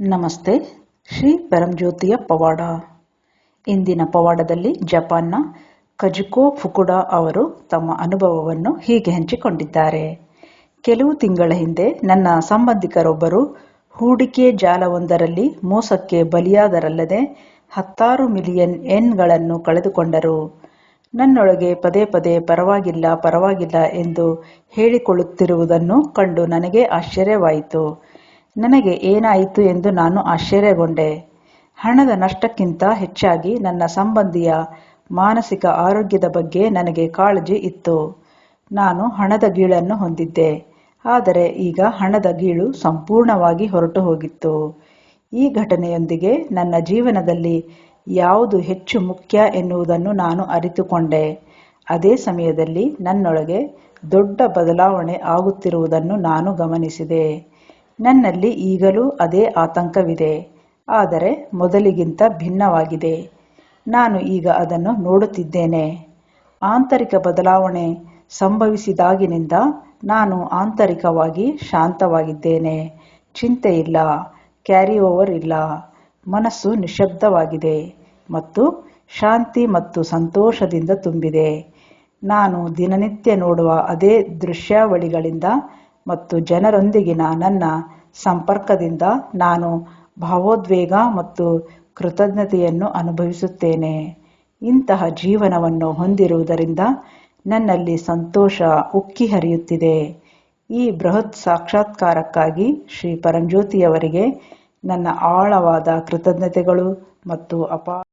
ನಮಸ್ತೆ, ಶ್ರೀ ಪರಂಜ್ಯೋತಿಯ ಪವಾಡ. ಇಂದಿನ ಪವಾಡದಲ್ಲಿ ಜಪಾನ್ನ ಕಜುಕೋ ಫುಕುಡಾ ಅವರು ತಮ್ಮ ಅನುಭವವನ್ನು ಹೀಗೆ ಹಂಚಿಕೊಂಡಿದ್ದಾರೆ. ಕೆಲವು ತಿಂಗಳ ಹಿಂದೆ ನನ್ನ ಸಂಬಂಧಿಕರೊಬ್ಬರು ಹೂಡಿಕೆ ಜಾಲವೊಂದರಲ್ಲಿ ಮೋಸಕ್ಕೆ ಬಲಿಯಾದರಲ್ಲದೆ ಹತ್ತಾರು ಮಿಲಿಯನ್ ಎನ್ಗಳನ್ನು ಕಳೆದುಕೊಂಡರು. ನನ್ನೊಳಗೆ ಪದೇ ಪದೇ ಪರವಾಗಿಲ್ಲ ಪರವಾಗಿಲ್ಲ ಎಂದು ಹೇಳಿಕೊಳ್ಳುತ್ತಿರುವುದನ್ನು ಕಂಡು ನನಗೆ ಆಶ್ಚರ್ಯವಾಯಿತು. ನನಗೆ ಏನಾಯಿತು ಎಂದು ನಾನು ಆಶ್ಚರ್ಯಗೊಂಡೆ. ಹಣದ ನಷ್ಟಕ್ಕಿಂತ ಹೆಚ್ಚಾಗಿ ನನ್ನ ಸಂಬಂಧಿಯ ಮಾನಸಿಕ ಆರೋಗ್ಯದ ಬಗ್ಗೆ ನನಗೆ ಕಾಳಜಿ ಇತ್ತು. ನಾನು ಹಣದ ಗೀಳನ್ನು ಹೊಂದಿದ್ದೆ, ಆದರೆ ಈಗ ಹಣದ ಗೀಳು ಸಂಪೂರ್ಣವಾಗಿ ಹೊರಟು ಹೋಗಿತ್ತು ಈ ಘಟನೆಯೊಂದಿಗೆ ನನ್ನ ಜೀವನದಲ್ಲಿ ಯಾವುದು ಹೆಚ್ಚು ಮುಖ್ಯ ಎನ್ನುವುದನ್ನು ನಾನು ಅರಿತುಕೊಂಡೆ. ಅದೇ ಸಮಯದಲ್ಲಿ ನನ್ನೊಳಗೆ ದೊಡ್ಡ ಬದಲಾವಣೆ ಆಗುತ್ತಿರುವುದನ್ನು ನಾನು ಗಮನಿಸಿದೆ. ನನ್ನಲ್ಲಿ ಈಗಲೂ ಅದೇ ಆತಂಕವಿದೆ, ಆದರೆ ಮೊದಲಿಗಿಂತ ಭಿನ್ನವಾಗಿದೆ. ನಾನು ಈಗ ಅದನ್ನು ನೋಡುತ್ತಿದ್ದೇನೆ. ಆಂತರಿಕ ಬದಲಾವಣೆ ಸಂಭವಿಸಿದಾಗಿನಿಂದ ನಾನು ಆಂತರಿಕವಾಗಿ ಶಾಂತವಾಗಿದ್ದೇನೆ. ಚಿಂತೆಯಿಲ್ಲ ಕ್ಯಾರಿ ಓವರ್ ಇಲ್ಲ. ಮನಸ್ಸು ನಿಶಬ್ದವಾಗಿದೆ ಮತ್ತು ಶಾಂತಿ ಮತ್ತು ಸಂತೋಷದಿಂದ ತುಂಬಿದೆ. ನಾನು ದಿನನಿತ್ಯ ನೋಡುವ ಅದೇ ದೃಶ್ಯಾವಳಿಗಳಿಂದ ಮತ್ತು ಜನರೊಂದಿಗಿನ ನನ್ನ ಸಂಪರ್ಕದಿಂದ ನಾನು ಭಾವೋದ್ವೇಗ ಮತ್ತು ಕೃತಜ್ಞತೆಯನ್ನು ಅನುಭವಿಸುತ್ತೇನೆ. ಇಂತಹ ಜೀವನವನ್ನು ಹೊಂದಿರುವುದರಿಂದ ನನ್ನಲ್ಲಿ ಸಂತೋಷ ಉಕ್ಕಿ ಹರಿಯುತ್ತಿದೆ. ಈ ಬೃಹತ್ ಸಾಕ್ಷಾತ್ಕಾರಕ್ಕಾಗಿ ಶ್ರೀ ಪರಂಜ್ಯೋತಿಯವರಿಗೆ ನನ್ನ ಆಳವಾದ ಕೃತಜ್ಞತೆಗಳು ಮತ್ತು ಅಪಾರ